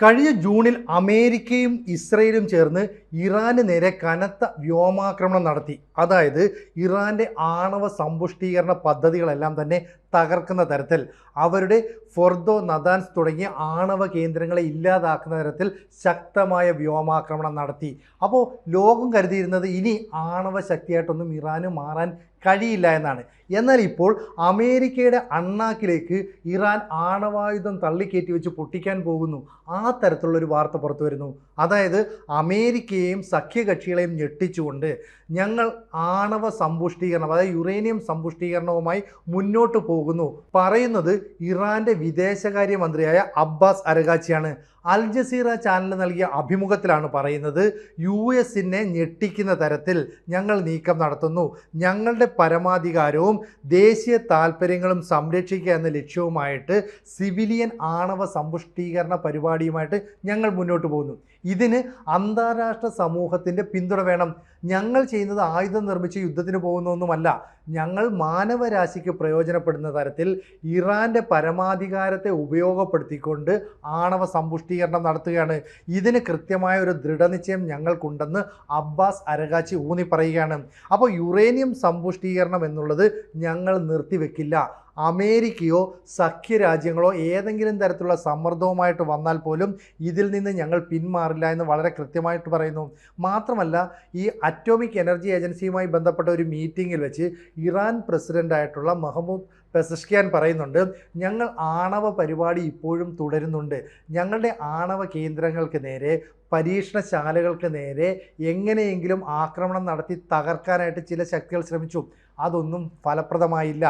കഴിഞ്ഞ ജൂണിൽ അമേരിക്കയും ഇസ്രയേലും ചേർന്ന് ഇറാന് നേരെ കനത്ത വ്യോമാക്രമണം നടത്തി. അതായത് ഇറാന്റെ ആണവ സമ്പുഷ്ടീകരണ പദ്ധതികളെല്ലാം തന്നെ തകർക്കുന്ന തരത്തിൽ അവരുടെ ഫോർദോ നദാൻസ് തുടങ്ങിയ ആണവ കേന്ദ്രങ്ങളെ ഇല്ലാതാക്കുന്ന തരത്തിൽ ശക്തമായ വ്യോമാക്രമണം നടത്തി. അപ്പോൾ ലോകം കരുതിയിരുന്നത് ഇനി ആണവ ശക്തിയായിട്ടൊന്നും ഇറാന് മാറാൻ കഴിയില്ല എന്നാണ്. എന്നാൽ ഇപ്പോൾ അമേരിക്കയുടെ അണ്ണാക്കിലേക്ക് ഇറാൻ ആണവായുധം തള്ളിക്കയറ്റി വെച്ച് പൊട്ടിക്കാൻ പോകുന്നു. ആ തരത്തിലുള്ളൊരു വാർത്ത പുറത്തു വരുന്നു. അതായത് അമേരിക്കയെയും സഖ്യകക്ഷികളെയും ഞെട്ടിച്ചുകൊണ്ട് ഞങ്ങൾ ആണവ സമ്പുഷ്ടീകരണം അതായത് യുറേനിയം സമ്പുഷ്ടീകരണവുമായി മുന്നോട്ട് പോകുന്നു. പറയുന്നത് ഇറാന്റെ വിദേശകാര്യമന്ത്രിയായ അബ്ബാസ് അരഗാച്ചിയാണ് അൽ ജസീറ ചാനൽ നൽകിയ അഭിമുഖത്തിലാണ് പറയുന്നത് യു എസിനെ ഞെട്ടിക്കുന്ന തരത്തിൽ ഞങ്ങൾ നീക്കം നടത്തുന്നു. ഞങ്ങളുടെ പരമാധികാരവും ദേശീയ താല്പര്യങ്ങളും സംരക്ഷിക്കുക എന്ന ലക്ഷ്യവുമായിട്ട് സിവിലിയൻ ആണവ സമ്പുഷ്ടീകരണ പരിപാടിയുമായിട്ട് ഞങ്ങൾ മുന്നോട്ട് പോകുന്നു. ഇതിന് അന്താരാഷ്ട്ര സമൂഹത്തിന്റെ പിന്തുണ വേണം. ഞങ്ങൾ ചെയ്യുന്നത് ആയുധം നിർമ്മിച്ച് യുദ്ധത്തിന് പോകുന്നൊന്നുമല്ല ഞങ്ങൾ മാനവരാശിക്ക് പ്രയോജനപ്പെടുന്ന തരത്തിൽ ഇറാന്റെ പരമാധികാരത്തെ ഉപയോഗപ്പെടുത്തിക്കൊണ്ട് ആണവ സമ്പുഷ്ടീകരണം നടത്തുകയാണ്. ഇതിന് കൃത്യമായ ഒരു ദൃഢനിശ്ചയം ഞങ്ങൾക്കുണ്ടെന്ന് അബ്ബാസ് അരകാച്ചി ഊന്നി പറയുകയാണ് അപ്പോൾ യുറേനിയം സമ്പുഷ്ടീകരണം എന്നുള്ളത് ഞങ്ങൾ നിർത്തിവെക്കില്ല. അമേരിക്കയോ സഖ്യരാജ്യങ്ങളോ ഏതെങ്കിലും തരത്തിലുള്ള സമ്മർദ്ദവുമായിട്ട് വന്നാൽ പോലും ഇതിൽ നിന്ന് ഞങ്ങൾ പിന്മാറില്ല എന്ന് വളരെ കൃത്യമായിട്ട് പറയുന്നു. മാത്രമല്ല ഈ അറ്റോമിക് എനർജി ഏജൻസിയുമായി ബന്ധപ്പെട്ട ഒരു മീറ്റിങ്ങിൽ വെച്ച് ഇറാൻ പ്രസിഡന്റായിട്ടുള്ള മഹമ്മൂദ് പെസഷ്കിയാൻ പറയുന്നുണ്ട് ഞങ്ങൾ ആണവ പരിപാടി ഇപ്പോഴും തുടരുന്നുണ്ട്. ഞങ്ങളുടെ ആണവ കേന്ദ്രങ്ങൾക്ക് നേരെ പരീക്ഷണശാലകൾക്ക് നേരെ എങ്ങനെയെങ്കിലും ആക്രമണം നടത്തി തകർക്കാനായിട്ട് ചില ശക്തികൾ ശ്രമിച്ചു. അതൊന്നും ഫലപ്രദമായില്ല.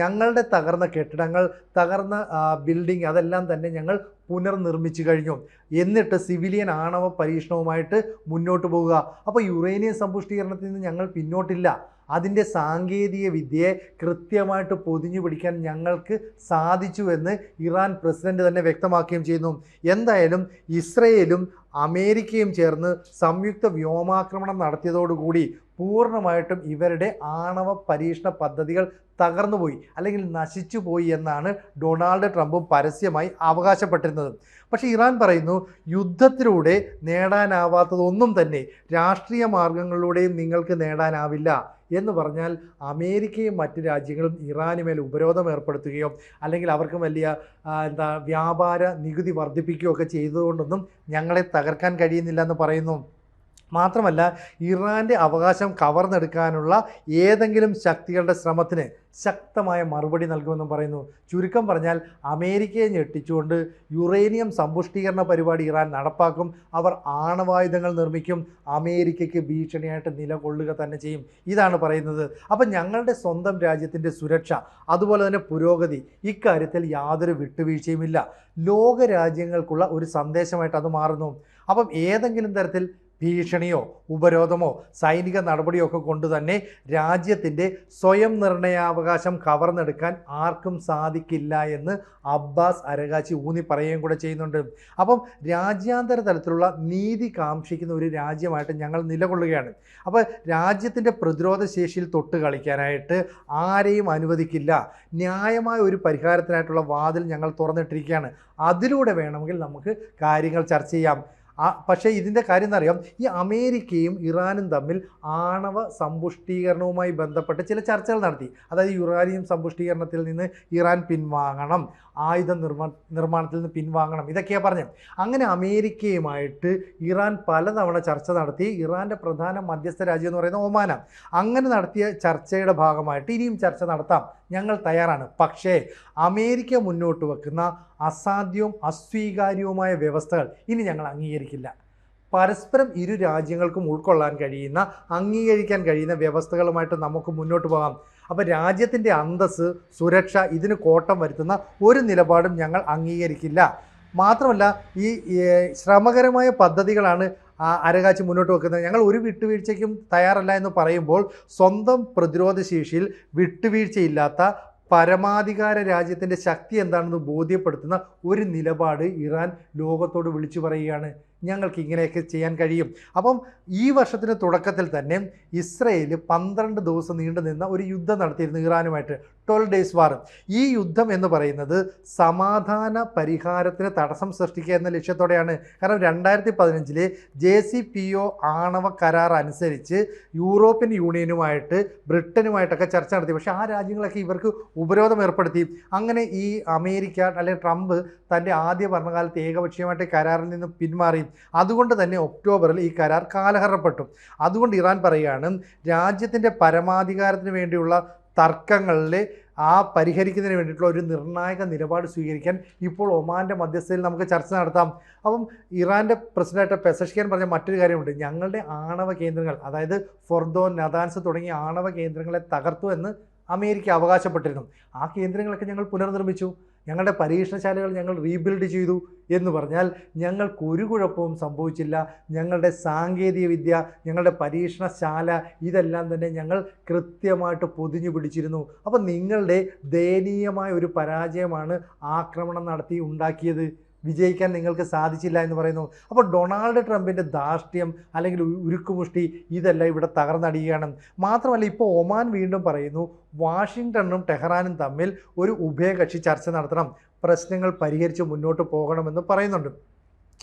ഞങ്ങളുടെ തകർന്ന കെട്ടിടങ്ങൾ തകർന്ന ബിൽഡിംഗ് അതെല്ലാം തന്നെ ഞങ്ങൾ പുനർനിർമ്മിച്ചു കഴിഞ്ഞു. എന്നിട്ട് സിവിലിയൻ ആണവ പരീക്ഷണവുമായിട്ട് മുന്നോട്ട് പോവുക അപ്പോൾ യുറേനിയം സമ്പുഷ്ടീകരണത്തിൽ നിന്ന് ഞങ്ങൾ പിന്നോട്ടില്ല. അതിന്റെ സാങ്കേതിക വിദ്യയെ കൃത്യമായിട്ട് പൊതിഞ്ഞു പിടിക്കാൻ ഞങ്ങൾക്ക് സാധിച്ചുവെന്ന് ഇറാൻ പ്രസിഡന്റ് തന്നെ വ്യക്തമാക്കുകയും ചെയ്യുന്നു. എന്തായാലും ഇസ്രയേലും അമേരിക്കയും ചേർന്ന് സംയുക്ത വ്യോമാക്രമണം നടത്തിയതോടുകൂടി പൂർണമായിട്ടും ഇവരുടെ ആണവ പരീക്ഷണ പദ്ധതികൾ തകർന്നുപോയി അല്ലെങ്കിൽ നശിച്ചു പോയി എന്നാണ് ഡൊണാൾഡ് ട്രംപും പരസ്യമായി അവകാശപ്പെട്ടിരുന്നത്. പക്ഷേ ഇറാൻ പറയുന്നു യുദ്ധത്തിലൂടെ നേടാനാവാത്തതൊന്നും തന്നെ രാഷ്ട്രീയ മാർഗങ്ങളിലൂടെയും നിങ്ങൾക്ക് നേടാനാവില്ല എന്ന് പറഞ്ഞാൽ അമേരിക്കയും മറ്റ് രാജ്യങ്ങളും ഇറാന് മേൽ ഉപരോധം ഏർപ്പെടുത്തുകയോ അല്ലെങ്കിൽ അവർക്ക് വലിയ എന്താ വ്യാപാര നികുതി വർദ്ധിപ്പിക്കുകയോ ഒക്കെ ചെയ്തതുകൊണ്ടൊന്നും ഞങ്ങളെ തകർക്കാൻ കഴിയുന്നില്ല എന്ന് പറയുന്നു. മാത്രമല്ല ഇറാന്റെ അവകാശം കവർന്നെടുക്കാനുള്ള ഏതെങ്കിലും ശക്തികളുടെ ശ്രമത്തിന് ശക്തമായ മറുപടി നൽകുമെന്നും പറയുന്നു. ചുരുക്കം പറഞ്ഞാൽ അമേരിക്കയെ ഞെട്ടിച്ചുകൊണ്ട് യുറേനിയം സമ്പുഷ്ടീകരണ പരിപാടി ഇറാൻ നടപ്പാക്കും അവർ ആണവായുധങ്ങൾ നിർമ്മിക്കും അമേരിക്കയ്ക്ക് ഭീഷണിയായിട്ട് നിലകൊള്ളുക തന്നെ ചെയ്യും. ഇതാണ് പറയുന്നത്. അപ്പം ഞങ്ങളുടെ സ്വന്തം രാജ്യത്തിന്റെ സുരക്ഷ അതുപോലെ തന്നെ പുരോഗതി ഇക്കാര്യത്തിൽ യാതൊരു വിട്ടുവീഴ്ചയുമില്ല. ലോകരാജ്യങ്ങൾക്കുള്ള ഒരു സന്ദേശമായിട്ട് അത് മാറുന്നു. അപ്പം ഏതെങ്കിലും തരത്തിൽ ഭീഷണിയോ ഉപരോധമോ സൈനിക നടപടിയോ ഒക്കെ കൊണ്ട് തന്നെ രാജ്യത്തിന്റെ സ്വയം നിർണയാവകാശം കവർന്നെടുക്കാൻ ആർക്കും സാധിക്കില്ല എന്ന് അബ്ബാസ് അരകാച്ചി ഊന്നി പറയുകയും കൂടെ ചെയ്യുന്നുണ്ട്. അപ്പം രാജ്യാന്തര തലത്തിലുള്ള നീതി കാംക്ഷിക്കുന്ന ഒരു രാജ്യമായിട്ട് ഞങ്ങൾ നിലകൊള്ളുകയാണ്. അപ്പോൾ രാജ്യത്തിന്റെ പ്രതിരോധ ശേഷിയിൽ തൊട്ട് കളിക്കാനായിട്ട് ആരെയും അനുവദിക്കില്ല. ന്യായമായ ഒരു പരിഹാരത്തിനായിട്ടുള്ള വാതിൽ ഞങ്ങൾ തുറന്നിട്ടിരിക്കുകയാണ്. അതിലൂടെ വേണമെങ്കിൽ നമുക്ക് കാര്യങ്ങൾ ചർച്ച ചെയ്യാം. പക്ഷേ ഇതിന്റെ കാര്യം എന്നറിയാം ഈ അമേരിക്കയും ഇറാനും തമ്മിൽ ആണവ സമ്പുഷ്ടീകരണവുമായി ബന്ധപ്പെട്ട് ചില ചർച്ചകൾ നടത്തി. അതായത് യുറാനിയം സമ്പുഷ്ടീകരണത്തിൽ നിന്ന് ഇറാൻ പിൻവാങ്ങണം. ആയുധ നിർമ്മാ നിർമ്മാണത്തിൽ നിന്ന് പിൻവാങ്ങണം. ഇതൊക്കെയാണ് പറഞ്ഞത്. അങ്ങനെ അമേരിക്കയുമായിട്ട് ഇറാൻ പലതവണ ചർച്ച നടത്തി. ഇറാന്റെ പ്രധാന മധ്യസ്ഥ രാജ്യം എന്ന് പറയുന്നത് ഒമാനാണ് അങ്ങനെ നടത്തിയ ചർച്ചയുടെ ഭാഗമായിട്ട് ഇനിയും ചർച്ച നടത്താം. ഞങ്ങൾ തയ്യാറാണ്. പക്ഷേ അമേരിക്ക മുന്നോട്ട് വെക്കുന്ന അസാധ്യവും അസ്വീകാര്യവുമായ വ്യവസ്ഥകൾ ഇനി ഞങ്ങൾ അംഗീകരിക്കില്ല. പരസ്പരം ഇരു രാജ്യങ്ങൾക്കും ഉൾക്കൊള്ളാൻ കഴിയുന്ന അംഗീകരിക്കാൻ കഴിയുന്ന വ്യവസ്ഥകളുമായിട്ട് നമുക്ക് മുന്നോട്ട് പോകാം. അപ്പോൾ രാജ്യത്തിന്റെ അന്തസ് സുരക്ഷ ഇതിന് കോട്ടം വരുത്തുന്ന ഒരു നിലപാടും ഞങ്ങൾ അംഗീകരിക്കില്ല. മാത്രമല്ല ഈ ശ്രമകരമായ പദ്ധതികളാണ് അരകാച്ചി മുന്നോട്ട് വെക്കുന്നത്. ഞങ്ങൾ ഒരു വിട്ടുവീഴ്ചയ്ക്കും തയ്യാറല്ല എന്ന് പറയുമ്പോൾ സ്വന്തം പ്രതിരോധ ശേഷിയിൽ വിട്ടുവീഴ്ചയില്ലാത്ത പരമാധികാര രാജ്യത്തിന്റെ ശക്തി എന്താണെന്ന് ബോധ്യപ്പെടുത്തുന്ന ഒരു നിലപാട് ഇറാൻ ലോകത്തോട് വിളിച്ചു പറയുകയാണ്. ഞങ്ങൾക്ക് ഇങ്ങനെയൊക്കെ ചെയ്യാൻ കഴിയും. അപ്പം ഈ വർഷത്തിന് തുടക്കത്തിൽ തന്നെ ഇസ്രയേൽ പന്ത്രണ്ട് ദിവസം നീണ്ടു നിന്ന ഒരു യുദ്ധം നടത്തിയിരുന്നു ഇറാനുമായിട്ട്. ട്വൽവ് ഡേയ്സ് വാർ ഈ യുദ്ധം എന്ന് പറയുന്നത് സമാധാന പരിഹാരത്തിന് തടസ്സം സൃഷ്ടിക്കുക എന്ന ലക്ഷ്യത്തോടെയാണ്. കാരണം രണ്ടായിരത്തി പതിനഞ്ചിലെ ജെ സി പി ഒ ആണവ കരാർ അനുസരിച്ച് യൂറോപ്യൻ യൂണിയനുമായിട്ട് ബ്രിട്ടനുമായിട്ടൊക്കെ ചർച്ച നടത്തി. പക്ഷേ ആ രാജ്യങ്ങളൊക്കെ ഇവർക്ക് ഉപരോധം ഏർപ്പെടുത്തി. അങ്ങനെ ഈ അമേരിക്ക അല്ലെങ്കിൽ ട്രംപ് തന്റെ ആദ്യ ഭരണകാലത്ത് ഏകപക്ഷീയമായിട്ട് കരാറിൽ നിന്ന് പിന്മാറി. അതുകൊണ്ട് തന്നെ ഒക്ടോബറിൽ ഈ കരാർ കാലഹരണപ്പെട്ടു. അതുകൊണ്ട് ഇറാൻ പറയുകയാണ് രാജ്യത്തിന്റെ പരമാധികാരത്തിന് വേണ്ടിയുള്ള തർക്കങ്ങളിൽ ആ പരിഹരിക്കുന്നതിന് വേണ്ടിയിട്ടുള്ള ഒരു നിർണായക നിലപാട് സ്വീകരിക്കാൻ ഇപ്പോൾ ഒമാന്റെ മധ്യസ്ഥയിൽ നമുക്ക് ചർച്ച നടത്താം. അപ്പം ഇറാന്റെ പ്രസിഡന്റ് പെസഷ്കിയാൻ പറഞ്ഞ മറ്റൊരു കാര്യമുണ്ട്. ഞങ്ങളുടെ ആണവ കേന്ദ്രങ്ങൾ അതായത് ഫൊർദോ നദാൻസ് തുടങ്ങിയ ആണവ കേന്ദ്രങ്ങളെ തകർത്തു എന്ന് അമേരിക്ക അവകാശപ്പെട്ടിരുന്നു. ആ കേന്ദ്രങ്ങളൊക്കെ ഞങ്ങൾ പുനർനിർമ്മിച്ചു. ഞങ്ങളുടെ പരീക്ഷണശാലകൾ ഞങ്ങൾ റീബിൽഡ് ചെയ്തു എന്ന് പറഞ്ഞാൽ ഞങ്ങൾക്ക് ഒരു കുഴപ്പവും സംഭവിച്ചില്ല. ഞങ്ങളുടെ സാങ്കേതിക വിദ്യ ഞങ്ങളുടെ പരീക്ഷണശാല ഇതെല്ലാം തന്നെ ഞങ്ങൾ കൃത്യമായിട്ട് പൊതിഞ്ഞു പിടിച്ചിരുന്നു. അപ്പോൾ നിങ്ങളുടെ ദയനീയമായ ഒരു പരാജയമാണ് ആക്രമണം നടത്തി ഉണ്ടാക്കിയത്. വിജയിക്കാൻ നിങ്ങൾക്ക് സാധിച്ചില്ല എന്ന് പറയുന്നു. അപ്പോൾ ഡൊണാൾഡ് ട്രംപിന്റെ ധാർഷ്ട്യം അല്ലെങ്കിൽ ഉരുക്കുമുഷ്ടി ഇതെല്ലാം ഇവിടെ തകർന്നടിയുകയാണ്. മാത്രമല്ല ഇപ്പോൾ ഒമാൻ വീണ്ടും പറയുന്നു വാഷിങ്ടണും ടെഹ്റാനും തമ്മിൽ ഒരു ഉഭയകക്ഷി ചർച്ച നടത്തണം. പ്രശ്നങ്ങൾ പരിഹരിച്ച് മുന്നോട്ട് പോകണമെന്ന് പറയുന്നുണ്ട്.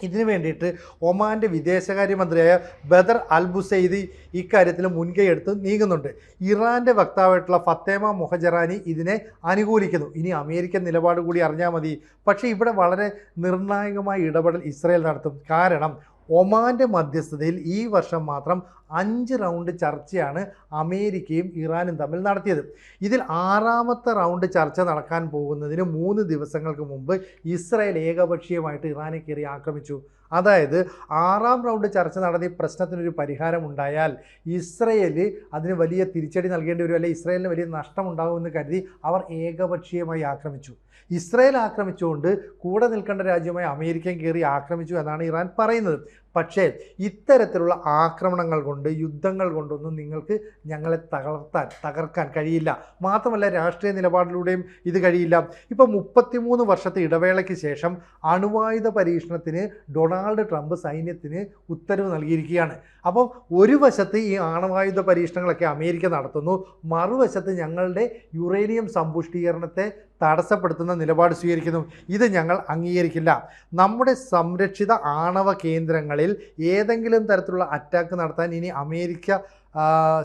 ഇതിനു വേണ്ടിയിട്ട് ഒമാന്റെ വിദേശകാര്യമന്ത്രിയായ ബദർ അൽ ബുസൈദി ഇക്കാര്യത്തിൽ മുൻകൈ എടുത്ത് നീങ്ങുന്നുണ്ട്. ഇറാന്റെ വക്താവായിട്ടുള്ള ഫത്തേമ മൊഹജറാനി ഇതിനെ അനുകൂലിക്കുന്നു. ഇനി അമേരിക്കൻ നിലപാട് കൂടി അറിഞ്ഞാൽ മതി. പക്ഷേ ഇവിടെ വളരെ നിർണായകമായ ഇടപെടൽ ഇസ്രയേൽ നടത്തും. കാരണം ഒമാന്റെ മധ്യസ്ഥതയിൽ ഈ വർഷം മാത്രം അഞ്ച് റൗണ്ട് ചർച്ചയാണ് അമേരിക്കയും ഇറാനും തമ്മിൽ നടത്തിയത്. ഇതിൽ ആറാമത്തെ റൗണ്ട് ചർച്ച നടക്കാൻ പോകുന്നതിന് മൂന്ന് ദിവസങ്ങൾക്ക് മുമ്പ് ഇസ്രായേൽ ഏകപക്ഷീയമായിട്ട് ഇറാനെ കയറി ആക്രമിച്ചു. അതായത് ആറാം റൗണ്ട് ചർച്ച നടത്തി പ്രശ്നത്തിനൊരു പരിഹാരം ഉണ്ടായാൽ ഇസ്രയേൽ അതിന് വലിയ തിരിച്ചടി നൽകേണ്ടി വരും അല്ലെങ്കിൽ ഇസ്രയേലിന് വലിയ നഷ്ടമുണ്ടാകുമെന്ന് കരുതി അവർ ഏകപക്ഷീയമായി ആക്രമിച്ചു. ഇസ്രയേൽ ആക്രമിച്ചുകൊണ്ട് കൂടെ നിൽക്കേണ്ട രാജ്യമായി അമേരിക്കൻ കയറി ആക്രമിച്ചു എന്നാണ് ഇറാൻ പറയുന്നത്. പക്ഷേ ഇത്തരത്തിലുള്ള ആക്രമണങ്ങൾ കൊണ്ട് യുദ്ധങ്ങൾ കൊണ്ടൊന്നും നിങ്ങൾക്ക് ഞങ്ങളെ തകർത്താൻ തകർക്കാൻ കഴിയില്ല. മാത്രമല്ല രാഷ്ട്രീയ നിലപാടിലൂടെയും ഇത് കഴിയില്ല. ഇപ്പോൾ മുപ്പത്തിമൂന്ന് വർഷത്തെ ഇടവേളയ്ക്ക് ശേഷം അണുവായുധ പരീക്ഷണത്തിന് ഡൊണാൾഡ് ട്രംപ് സൈന്യത്തിന് ഉത്തരവ് നൽകിയിരിക്കുകയാണ്. അപ്പോൾ ഒരു വശത്ത് ഈ ആണവായുധ പരീക്ഷണങ്ങളൊക്കെ അമേരിക്ക നടത്തുന്നു മറുവശത്ത് ഞങ്ങളുടെ യുറേനിയം സമ്പുഷ്ടീകരണത്തെ തടസ്സപ്പെടുത്തുന്ന നിലപാട് സ്വീകരിക്കുന്നു. ഇത് ഞങ്ങൾ അംഗീകരിക്കില്ല. നമ്മുടെ സംരക്ഷിത ആണവ കേന്ദ്രങ്ങളിൽ ഏതെങ്കിലും തരത്തിലുള്ള അറ്റാക്ക് നടത്താൻ ഇനി അമേരിക്ക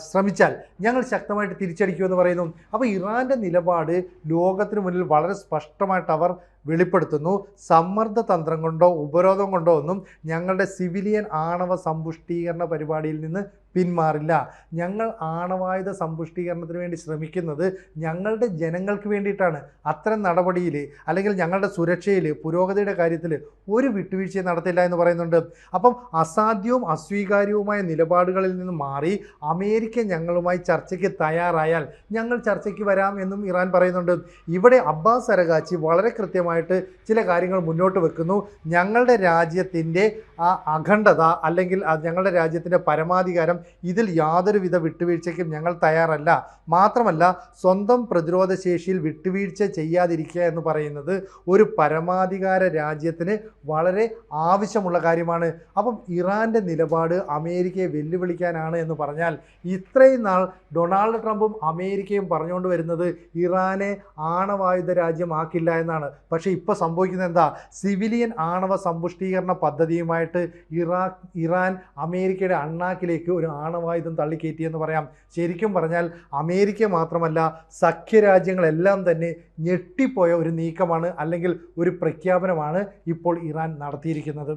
ശ്രമിച്ചാൽ ഞങ്ങൾ ശക്തമായിട്ട് തിരിച്ചടിക്കുമെന്ന് പറയുന്നു. അപ്പോൾ ഇറാന്റെ നിലപാട് ലോകത്തിന് മുന്നിൽ വളരെ സ്പഷ്ടമായിട്ട് അവർ വെളിപ്പെടുത്തുന്നു. സമ്മർദ്ദ തന്ത്രം കൊണ്ടോ ഉപരോധം കൊണ്ടോ ഒന്നും ഞങ്ങളുടെ സിവിലിയൻ ആണവ സമ്പുഷ്ടീകരണ പരിപാടിയിൽ നിന്ന് പിന്മാറില്ല. ഞങ്ങൾ ആണവായുധ സമ്പുഷ്ടീകരണത്തിന് വേണ്ടി ശ്രമിക്കുന്നത് ഞങ്ങളുടെ ജനങ്ങൾക്ക് വേണ്ടിയിട്ടാണ്. അത്തരം നടപടിയിൽ അല്ലെങ്കിൽ ഞങ്ങളുടെ സുരക്ഷയിൽ പുരോഗതിയുടെ കാര്യത്തിൽ ഒരു വിട്ടുവീഴ്ചയും നടത്തില്ല എന്ന് പറയുന്നുണ്ട്. അപ്പം അസാധ്യവും അസ്വീകാര്യവുമായ നിലപാടുകളിൽ നിന്ന് മാറി അമേരിക്ക ഞങ്ങളുമായി ചർച്ചയ്ക്ക് തയ്യാറായാൽ ഞങ്ങൾ ചർച്ചയ്ക്ക് വരാം എന്നും ഇറാൻ പറയുന്നുണ്ട്. ഇവിടെ അബ്ബാസ് അരകാച്ചി വളരെ കൃത്യമായിട്ട് ചില കാര്യങ്ങൾ മുന്നോട്ട് വെക്കുന്നു. ഞങ്ങളുടെ രാജ്യത്തിന്റെ ആ അഖണ്ഡത അല്ലെങ്കിൽ ഞങ്ങളുടെ രാജ്യത്തിന്റെ പരമാധികാരം ഇതിൽ യാതൊരുവിധ വിട്ടുവീഴ്ചയ്ക്കും ഞങ്ങൾ തയ്യാറല്ല. മാത്രമല്ല സ്വന്തം പ്രതിരോധ ശേഷിയിൽ വിട്ടുവീഴ്ച ചെയ്യാതിരിക്കുക എന്ന് പറയുന്നത് ഒരു പരമാധികാര രാജ്യത്തിന് വളരെ ആവശ്യമുള്ള കാര്യമാണ്. അപ്പം ഇറാന്റെ നിലപാട് അമേരിക്കയെ വെല്ലുവിളിക്കാനാണ് എന്ന് പറഞ്ഞാൽ ഇത്രയും നാൾ ഡൊണാൾഡ് ട്രംപും അമേരിക്കയും പറഞ്ഞുകൊണ്ട് വരുന്നത് ഇറാനെ ആണവായുധ രാജ്യമാക്കില്ല എന്നാണ്. പക്ഷേ ഇപ്പോൾ സംഭവിക്കുന്നത് എന്താ? സിവിലിയൻ ആണവ സമ്പുഷ്ടീകരണ പദ്ധതിയുമായിട്ട് ഇറാഖ് ഇറാൻ അമേരിക്കയുടെ അണ്ണാക്കിലേക്ക് ഒരു ആണവായുധം തള്ളിക്കയറ്റിയെന്ന് പറയാം. ശരിക്കും പറഞ്ഞാൽ അമേരിക്ക മാത്രമല്ല സഖ്യരാജ്യങ്ങളെല്ലാം തന്നെ ഞെട്ടിപ്പോയ ഒരു നീക്കമാണ് അല്ലെങ്കിൽ ഒരു പ്രഖ്യാപനമാണ് ഇപ്പോൾ ഇറാൻ നടത്തിയിരിക്കുന്നത്.